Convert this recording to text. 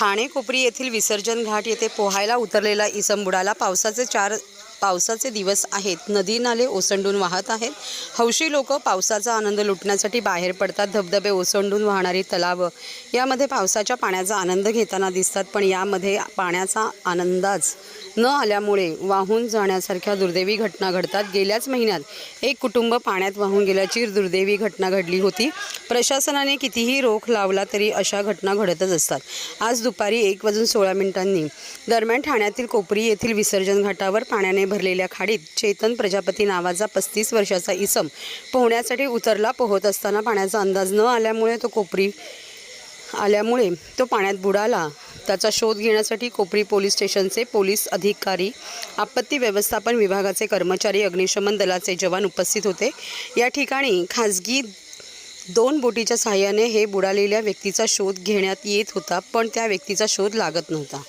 ठाणे कोपरी येथील विसर्जन घाट येथे पोहायला उतरलेला इसम बुडाला पावसाचे चार पावसाचे दिवस आहेत. नदी नाले ओसंडून वाहत आहेत. हौशी लोक पावसाचा आनंद लुटण्यासाठी बाहेर पडतात. धबधबे ओसंडून वाहणारी तलावं. यामध्ये पावसाच्या पाण्याचा आनंद घेताना दिसतात पण यामध्ये पाण्याचा आनंदाज न आल्यामुळे वाहून जाण्यासारख्या दुर्दैवी घटना घडतात. गेल्याच महिन्यात एक कुटुंब पाण्यात वाहून गेल्याची दुर्दैवी घटना घडली होती. प्रशासनाने कितीही रोख लावला तरी अशा घटना घडतच असतात. आज दुपारी एक वाजून सोळा मिनिटांनी दरम्यान ठाण्यातील कोपरी येथील विसर्जन घाटावर पाण्याने भरलेल्या खाडीत चेतन प्रजापती नावाचा पस्तीस वर्षाचा इसम पोहण्यासाठी उतरला पोहत असताना पाण्याचा अंदाज न आल्यामुळे तो कोपरी आल्यामुळे तो पाण्यात बुडाला. त्याचा शोध घेण्यासाठी कोपरी पोलीस स्टेशनचे पोलीस अधिकारी आपत्ती व्यवस्थापन विभागाचे कर्मचारी अग्निशमन दलाचे जवान उपस्थित होते. या ठिकाणी खाजगी दोन बोटीच्या सहाय्याने हे बुडालेल्या व्यक्तीचा शोध घेण्यात येत होता पण त्या व्यक्तीचा शोध लागत नव्हता.